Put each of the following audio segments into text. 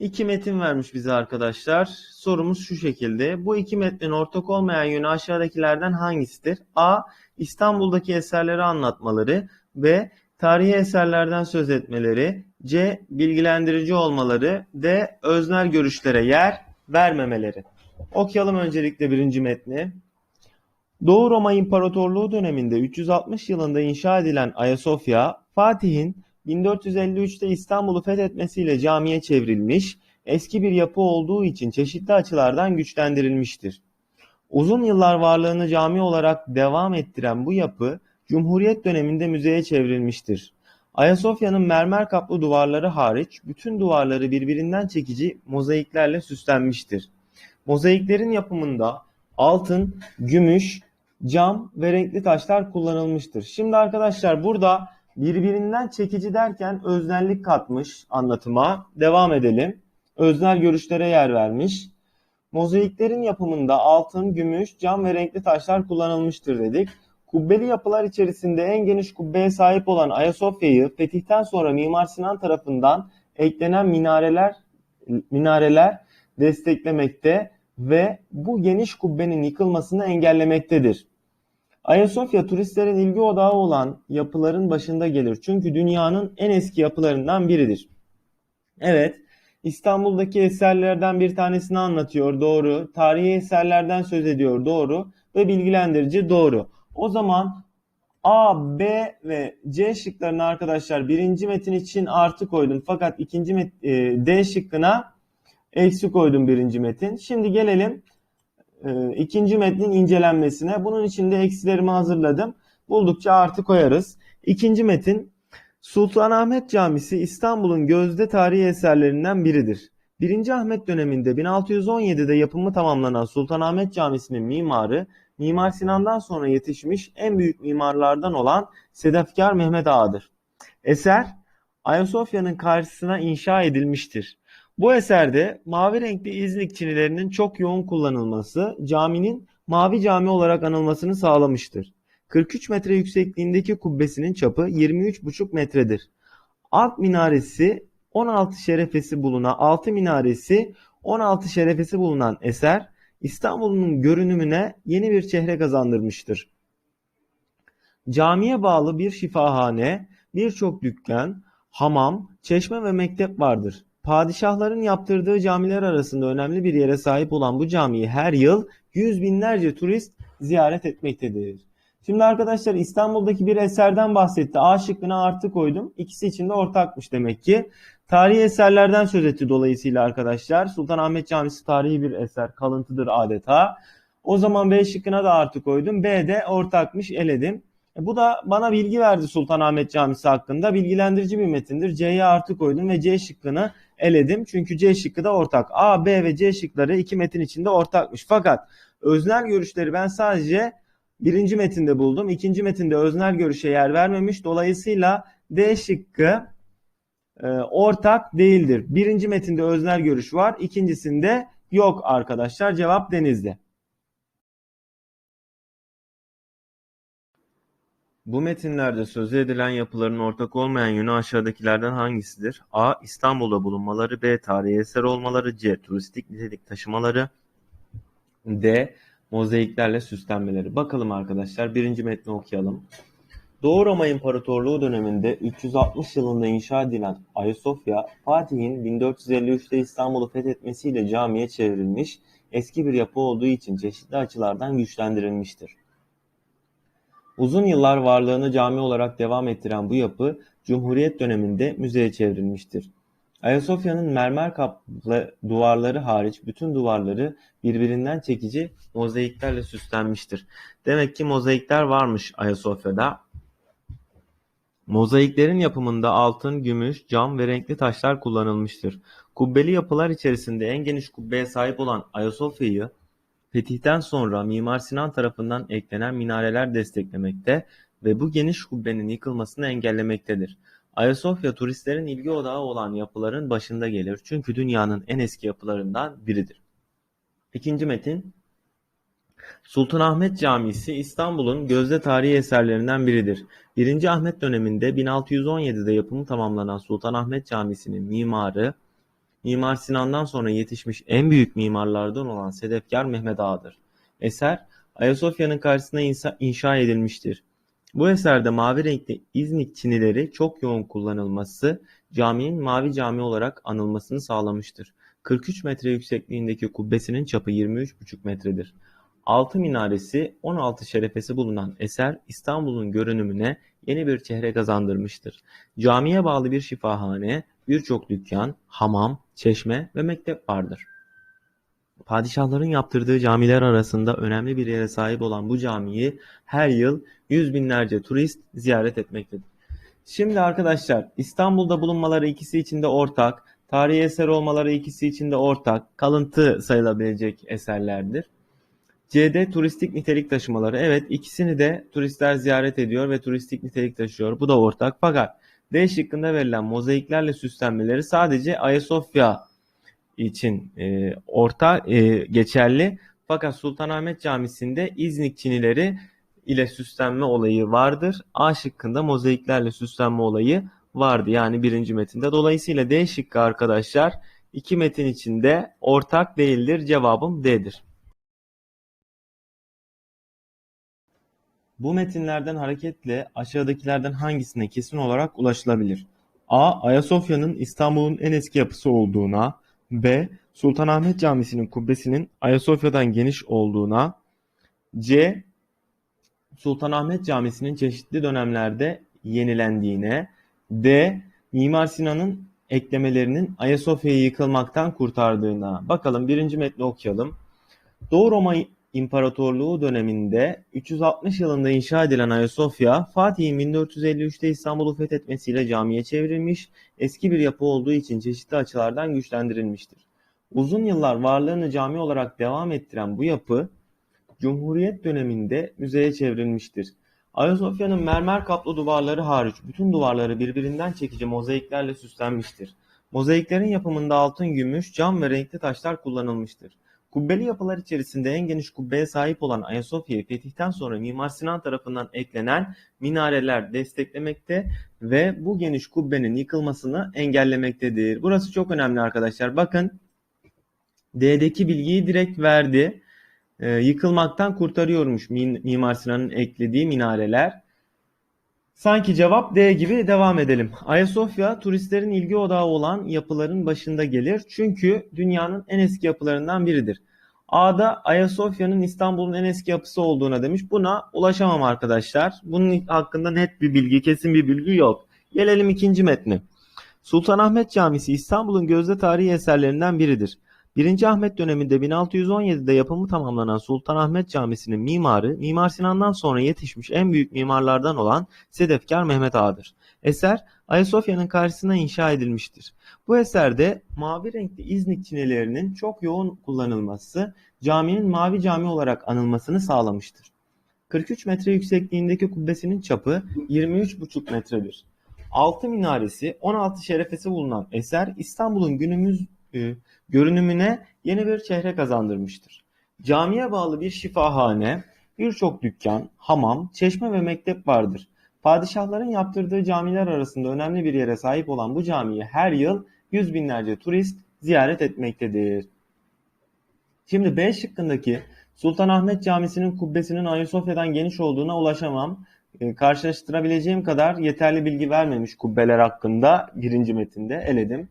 İki metin vermiş bize arkadaşlar. Sorumuz şu şekilde. Bu iki metnin ortak olmayan yönü aşağıdakilerden hangisidir? A. İstanbul'daki eserleri anlatmaları. B. Tarihi eserlerden söz etmeleri. C. Bilgilendirici olmaları. D. Öznel görüşlere yer vermemeleri. Okuyalım öncelikle birinci metni. Doğu Roma İmparatorluğu döneminde 360 yılında inşa edilen Ayasofya, Fatih'in 1453'te İstanbul'u fethetmesiyle camiye çevrilmiş, eski bir yapı olduğu için çeşitli açılardan güçlendirilmiştir. Uzun yıllar varlığını cami olarak devam ettiren bu yapı, Cumhuriyet döneminde müzeye çevrilmiştir. Ayasofya'nın mermer kaplı duvarları hariç bütün duvarları birbirinden çekici mozaiklerle süslenmiştir. Mozaiklerin yapımında altın, gümüş, cam ve renkli taşlar kullanılmıştır. Şimdi arkadaşlar burada birbirinden çekici derken öznellik katmış anlatıma. Devam edelim. Öznel görüşlere yer vermiş. Mozaiklerin yapımında altın, gümüş, cam ve renkli taşlar kullanılmıştır dedik. Kubbeli yapılar içerisinde en geniş kubbeye sahip olan Ayasofya'yı fetihten sonra Mimar Sinan tarafından eklenen minareler minareler desteklemekte ve bu geniş kubbenin yıkılmasını engellemektedir. Ayasofya turistlerin ilgi odağı olan yapıların başında gelir. Çünkü dünyanın en eski yapılarından biridir. Evet, İstanbul'daki eserlerden bir tanesini anlatıyor, doğru. Tarihi eserlerden söz ediyor, doğru. Ve bilgilendirici, doğru. O zaman A, B ve C şıklarını arkadaşlar birinci metin için artı koydum. Fakat ikinci met e, D şıkkına eksi koydum birinci metin. Şimdi gelelim e, ikinci metnin incelenmesine. Bunun için de eksilerimi hazırladım. Buldukça artı koyarız. İkinci metin Sultanahmet Camisi İstanbul'un gözde tarihi eserlerinden biridir. 1. Ahmet döneminde 1617'de yapımı tamamlanan Sultanahmet Camisi'nin mimarı Mimar Sinan'dan sonra yetişmiş en büyük mimarlardan olan Sedefkar Mehmet Ağa'dır. Eser Ayasofya'nın karşısına inşa edilmiştir. Bu eserde mavi renkli İznik çinilerinin çok yoğun kullanılması caminin mavi cami olarak anılmasını sağlamıştır. 43 metre yüksekliğindeki kubbesinin çapı 23,5 metredir. Alt minaresi 16 şerefesi bulunan 6 minaresi 16 şerefesi bulunan eser İstanbul'un görünümüne yeni bir çehre kazandırmıştır. Camiye bağlı bir şifahane, birçok dükkan, hamam, çeşme ve mektep vardır. Padişahların yaptırdığı camiler arasında önemli bir yere sahip olan bu camiyi her yıl yüz binlerce turist ziyaret etmektedir. Şimdi arkadaşlar İstanbul'daki bir eserden bahsetti. A şıkkına artı koydum. İkisi için de ortakmış demek ki. Tarihi eserlerden söz etti dolayısıyla arkadaşlar. Sultanahmet Camisi tarihi bir eser. Kalıntıdır adeta. O zaman B şıkkına da artı koydum. B de ortakmış eledim. E bu da bana bilgi verdi Sultanahmet Camisi hakkında. Bilgilendirici bir metindir. C'ye artı koydum ve C şıkkını eledim. Çünkü C şıkkı da ortak. A, B ve C şıkları iki metin içinde ortakmış. Fakat öznel görüşleri ben sadece birinci metinde buldum. İkinci metinde öznel görüşe yer vermemiş. Dolayısıyla D şıkkı e, ortak değildir. Birinci metinde öznel görüş var. İkincisinde yok arkadaşlar. Cevap denizde. Bu metinlerde sözü edilen yapıların ortak olmayan yönü aşağıdakilerden hangisidir? A. İstanbul'da bulunmaları B. Tarihi eser olmaları C. Turistik nitelik taşımaları D. Mozaiklerle süslenmeleri. Bakalım arkadaşlar birinci metni okuyalım. Doğu Roma İmparatorluğu döneminde 360 yılında inşa edilen Ayasofya, Fatih'in 1453'te İstanbul'u fethetmesiyle camiye çevrilmiş, eski bir yapı olduğu için çeşitli açılardan güçlendirilmiştir. Uzun yıllar varlığını cami olarak devam ettiren bu yapı, Cumhuriyet döneminde müzeye çevrilmiştir. Ayasofya'nın mermer kaplı duvarları hariç bütün duvarları birbirinden çekici mozaiklerle süslenmiştir. Demek ki mozaikler varmış Ayasofya'da. Mozaiklerin yapımında altın, gümüş, cam ve renkli taşlar kullanılmıştır. Kubbeli yapılar içerisinde en geniş kubbeye sahip olan Ayasofya'yı fetihten sonra Mimar Sinan tarafından eklenen minareler desteklemekte ve bu geniş kubbenin yıkılmasını engellemektedir. Ayasofya turistlerin ilgi odağı olan yapıların başında gelir çünkü dünyanın en eski yapılarından biridir. İkinci metin Sultanahmet Camisi İstanbul'un gözde tarihi eserlerinden biridir. 1. Ahmet döneminde 1617'de yapımı tamamlanan Sultanahmet Camisi'nin mimarı Mimar Sinan'dan sonra yetişmiş en büyük mimarlardan olan Sedefkar Mehmet Ağa'dır. Eser Ayasofya'nın karşısına inşa edilmiştir. Bu eserde mavi renkli İznik çinileri çok yoğun kullanılması caminin Mavi Cami olarak anılmasını sağlamıştır. 43 metre yüksekliğindeki kubbesinin çapı 23,5 metredir. Altı minaresi 16 şerefesi bulunan eser İstanbul'un görünümüne yeni bir çehre kazandırmıştır. Camiye bağlı bir şifahane, birçok dükkan, hamam, çeşme ve mektep vardır. Padişahların yaptırdığı camiler arasında önemli bir yere sahip olan bu camiyi her yıl yüz binlerce turist ziyaret etmektedir. Şimdi arkadaşlar İstanbul'da bulunmaları ikisi için de ortak, tarihi eser olmaları ikisi için de ortak, kalıntı sayılabilecek eserlerdir. C'de turistik nitelik taşımaları. Evet ikisini de turistler ziyaret ediyor ve turistik nitelik taşıyor. Bu da ortak. Fakat D şıkkında verilen mozaiklerle süslenmeleri sadece Ayasofya için e, orta e, geçerli. Fakat Sultanahmet Camisi'nde İznik çinileri ile süslenme olayı vardır. A şıkkında mozaiklerle süslenme olayı vardı. Yani birinci metinde. Dolayısıyla D şıkkı arkadaşlar iki metin içinde ortak değildir. Cevabım D'dir. Bu metinlerden hareketle aşağıdakilerden hangisine kesin olarak ulaşılabilir? A. Ayasofya'nın İstanbul'un en eski yapısı olduğuna, B. Sultanahmet Camisi'nin kubbesinin Ayasofya'dan geniş olduğuna, C. Sultanahmet Camisi'nin çeşitli dönemlerde yenilendiğine, D. Mimar Sinan'ın eklemelerinin Ayasofya'yı yıkılmaktan kurtardığına. Bakalım birinci metni okuyalım. Doğu Roma İmparatorluğu döneminde 360 yılında inşa edilen Ayasofya, Fatih'in 1453'te İstanbul'u fethetmesiyle camiye çevrilmiş, eski bir yapı olduğu için çeşitli açılardan güçlendirilmiştir. Uzun yıllar varlığını cami olarak devam ettiren bu yapı, Cumhuriyet döneminde müzeye çevrilmiştir. Ayasofya'nın mermer kaplı duvarları hariç bütün duvarları birbirinden çekici mozaiklerle süslenmiştir. Mozaiklerin yapımında altın, gümüş, cam ve renkli taşlar kullanılmıştır. Kubbeli yapılar içerisinde en geniş kubbeye sahip olan Ayasofya'yı fetihten sonra Mimar Sinan tarafından eklenen minareler desteklemekte ve bu geniş kubbenin yıkılmasını engellemektedir. Burası çok önemli arkadaşlar. Bakın D'deki bilgiyi direkt verdi. Ee, yıkılmaktan kurtarıyormuş Mimar Sinan'ın eklediği minareler. Sanki cevap D gibi devam edelim. Ayasofya turistlerin ilgi odağı olan yapıların başında gelir. Çünkü dünyanın en eski yapılarından biridir. A'da Ayasofya'nın İstanbul'un en eski yapısı olduğuna demiş. Buna ulaşamam arkadaşlar. Bunun hakkında net bir bilgi, kesin bir bilgi yok. Gelelim ikinci metni. Sultanahmet Camisi İstanbul'un gözde tarihi eserlerinden biridir. 1. Ahmet döneminde 1617'de yapımı tamamlanan Sultanahmet Camisi'nin mimarı Mimar Sinan'dan sonra yetişmiş en büyük mimarlardan olan Sedefkar Mehmet Ağa'dır. Eser Ayasofya'nın karşısına inşa edilmiştir. Bu eserde mavi renkli İznik çinelerinin çok yoğun kullanılması caminin Mavi Cami olarak anılmasını sağlamıştır. 43 metre yüksekliğindeki kubbesinin çapı 23,5 metredir. Altı minaresi 16 şerefesi bulunan eser İstanbul'un günümüz e, görünümüne yeni bir çehre kazandırmıştır. Camiye bağlı bir şifahane, birçok dükkan, hamam, çeşme ve mektep vardır. Padişahların yaptırdığı camiler arasında önemli bir yere sahip olan bu camiyi her yıl yüz binlerce turist ziyaret etmektedir. Şimdi B şıkkındaki Sultanahmet Camisi'nin kubbesinin Ayasofya'dan geniş olduğuna ulaşamam. E, karşılaştırabileceğim kadar yeterli bilgi vermemiş kubbeler hakkında birinci metinde eledim.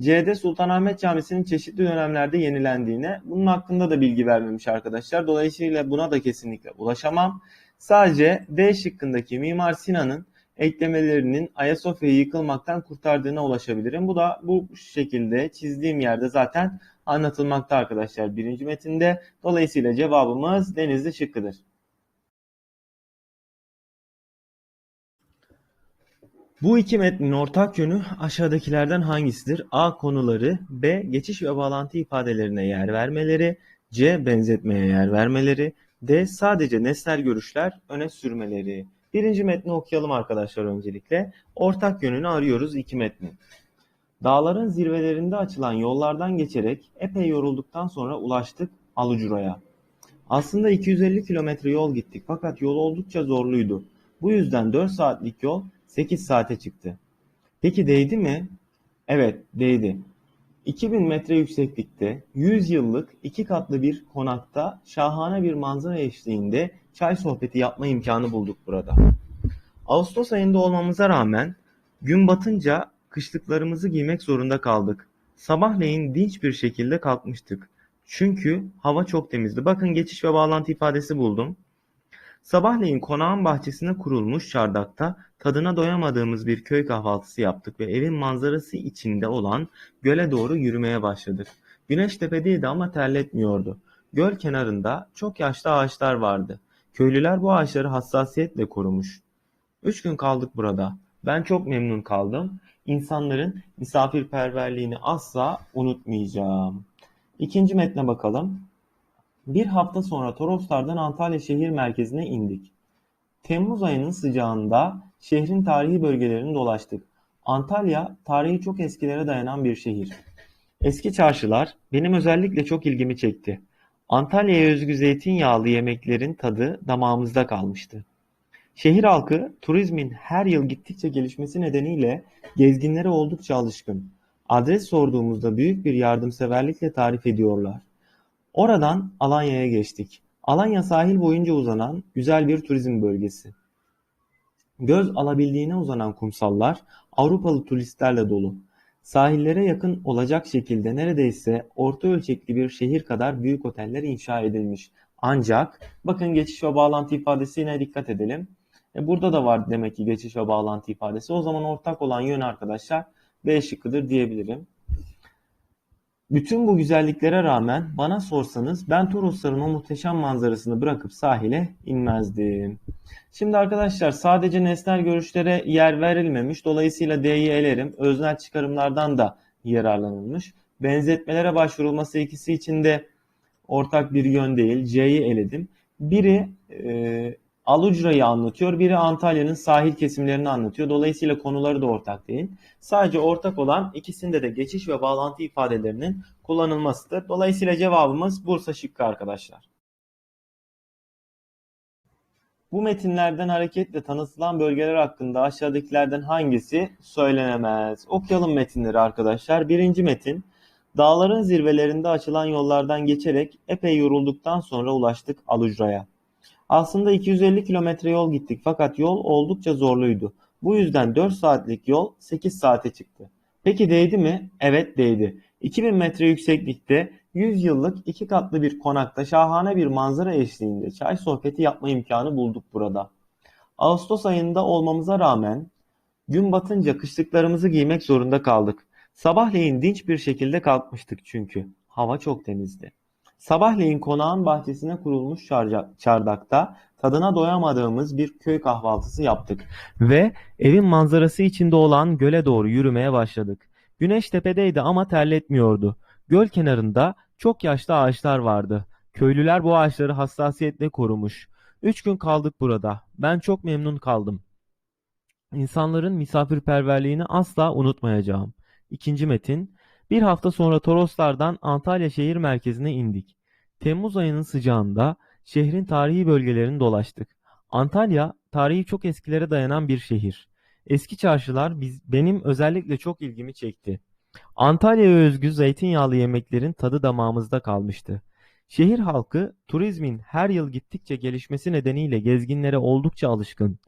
C'de Sultanahmet Camisi'nin çeşitli dönemlerde yenilendiğine, bunun hakkında da bilgi vermemiş arkadaşlar. Dolayısıyla buna da kesinlikle ulaşamam. Sadece D şıkkındaki Mimar Sinan'ın eklemelerinin Ayasofya'yı yıkılmaktan kurtardığına ulaşabilirim. Bu da bu şekilde çizdiğim yerde zaten anlatılmakta arkadaşlar birinci metinde. Dolayısıyla cevabımız Denizli şıkkıdır. Bu iki metnin ortak yönü aşağıdakilerden hangisidir? A. Konuları B. Geçiş ve bağlantı ifadelerine yer vermeleri C. Benzetmeye yer vermeleri D. Sadece nesnel görüşler öne sürmeleri. Birinci metni okuyalım arkadaşlar öncelikle. Ortak yönünü arıyoruz iki metnin. Dağların zirvelerinde açılan yollardan geçerek epey yorulduktan sonra ulaştık Alucura'ya. Aslında 250 kilometre yol gittik fakat yol oldukça zorluydu. Bu yüzden 4 saatlik yol 8 saate çıktı. Peki değdi mi? Evet, değdi. 2000 metre yükseklikte 100 yıllık iki katlı bir konakta şahane bir manzara eşliğinde çay sohbeti yapma imkanı bulduk burada. Ağustos ayında olmamıza rağmen gün batınca kışlıklarımızı giymek zorunda kaldık. Sabahleyin dinç bir şekilde kalkmıştık. Çünkü hava çok temizdi. Bakın geçiş ve bağlantı ifadesi buldum. Sabahleyin konağın bahçesine kurulmuş çardakta tadına doyamadığımız bir köy kahvaltısı yaptık ve evin manzarası içinde olan göle doğru yürümeye başladık. Güneş tepedeydi ama terletmiyordu. Göl kenarında çok yaşlı ağaçlar vardı. Köylüler bu ağaçları hassasiyetle korumuş. Üç gün kaldık burada. Ben çok memnun kaldım. İnsanların misafirperverliğini asla unutmayacağım. İkinci metne bakalım. Bir hafta sonra Toroslar'dan Antalya şehir merkezine indik. Temmuz ayının sıcağında şehrin tarihi bölgelerini dolaştık. Antalya, tarihi çok eskilere dayanan bir şehir. Eski çarşılar benim özellikle çok ilgimi çekti. Antalya'ya özgü zeytinyağlı yemeklerin tadı damağımızda kalmıştı. Şehir halkı turizmin her yıl gittikçe gelişmesi nedeniyle gezginlere oldukça alışkın. Adres sorduğumuzda büyük bir yardımseverlikle tarif ediyorlar. Oradan Alanya'ya geçtik. Alanya sahil boyunca uzanan güzel bir turizm bölgesi. Göz alabildiğine uzanan kumsallar Avrupalı turistlerle dolu. Sahillere yakın olacak şekilde neredeyse orta ölçekli bir şehir kadar büyük oteller inşa edilmiş. Ancak bakın geçiş ve bağlantı ifadesine dikkat edelim. E burada da var demek ki geçiş ve bağlantı ifadesi. O zaman ortak olan yön arkadaşlar B şıkkıdır diyebilirim. Bütün bu güzelliklere rağmen bana sorsanız ben Torosların o muhteşem manzarasını bırakıp sahile inmezdim. Şimdi arkadaşlar sadece nesnel görüşlere yer verilmemiş. Dolayısıyla D'yi elerim. Öznel çıkarımlardan da yararlanılmış. Benzetmelere başvurulması ikisi için de ortak bir yön değil. C'yi eledim. Biri e, Alucra'yı anlatıyor, biri Antalya'nın sahil kesimlerini anlatıyor. Dolayısıyla konuları da ortak değil. Sadece ortak olan ikisinde de geçiş ve bağlantı ifadelerinin kullanılmasıdır. Dolayısıyla cevabımız Bursa şıkkı arkadaşlar. Bu metinlerden hareketle tanıtılan bölgeler hakkında aşağıdakilerden hangisi söylenemez? Okuyalım metinleri arkadaşlar. Birinci metin, dağların zirvelerinde açılan yollardan geçerek epey yorulduktan sonra ulaştık Alucra'ya. Aslında 250 kilometre yol gittik fakat yol oldukça zorluydu. Bu yüzden 4 saatlik yol 8 saate çıktı. Peki değdi mi? Evet değdi. 2000 metre yükseklikte 100 yıllık iki katlı bir konakta şahane bir manzara eşliğinde çay sohbeti yapma imkanı bulduk burada. Ağustos ayında olmamıza rağmen gün batınca kışlıklarımızı giymek zorunda kaldık. Sabahleyin dinç bir şekilde kalkmıştık çünkü. Hava çok temizdi. Sabahleyin konağın bahçesine kurulmuş çardakta tadına doyamadığımız bir köy kahvaltısı yaptık ve evin manzarası içinde olan göle doğru yürümeye başladık. Güneş tepedeydi ama terletmiyordu. Göl kenarında çok yaşlı ağaçlar vardı. Köylüler bu ağaçları hassasiyetle korumuş. Üç gün kaldık burada. Ben çok memnun kaldım. İnsanların misafirperverliğini asla unutmayacağım. İkinci metin bir hafta sonra Toroslardan Antalya şehir merkezine indik. Temmuz ayının sıcağında şehrin tarihi bölgelerini dolaştık. Antalya, tarihi çok eskilere dayanan bir şehir. Eski çarşılar biz, benim özellikle çok ilgimi çekti. Antalya'ya özgü zeytinyağlı yemeklerin tadı damağımızda kalmıştı. Şehir halkı turizmin her yıl gittikçe gelişmesi nedeniyle gezginlere oldukça alışkın.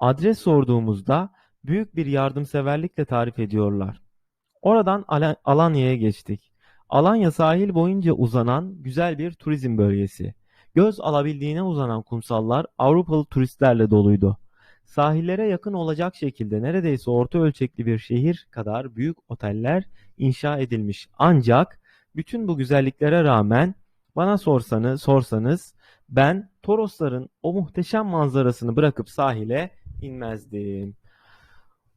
Adres sorduğumuzda büyük bir yardımseverlikle tarif ediyorlar. Oradan Alanya'ya geçtik. Alanya sahil boyunca uzanan güzel bir turizm bölgesi. Göz alabildiğine uzanan kumsallar Avrupalı turistlerle doluydu. Sahillere yakın olacak şekilde neredeyse orta ölçekli bir şehir kadar büyük oteller inşa edilmiş. Ancak bütün bu güzelliklere rağmen bana sorsanız, sorsanız ben Torosların o muhteşem manzarasını bırakıp sahile inmezdim.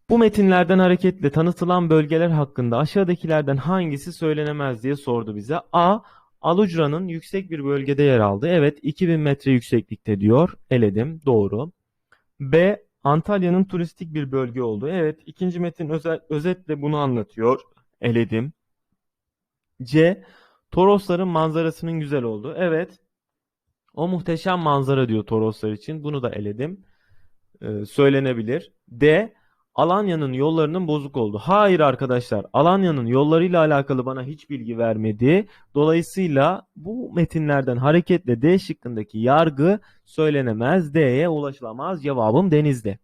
Bu metinlerden hareketle tanıtılan bölgeler hakkında aşağıdakilerden hangisi söylenemez diye sordu bize. A. Alucra'nın yüksek bir bölgede yer aldı. Evet 2000 metre yükseklikte diyor. Eledim. Doğru. B. Antalya'nın turistik bir bölge oldu. Evet ikinci metin özel, özetle bunu anlatıyor. Eledim. C. Torosların manzarasının güzel olduğu. Evet. O muhteşem manzara diyor Toroslar için. Bunu da eledim. Ee, söylenebilir. D. Alanya'nın yollarının bozuk oldu. Hayır arkadaşlar, Alanya'nın yollarıyla alakalı bana hiç bilgi vermedi. Dolayısıyla bu metinlerden hareketle D şıkkındaki yargı söylenemez, D'ye ulaşılamaz. Cevabım Denizli.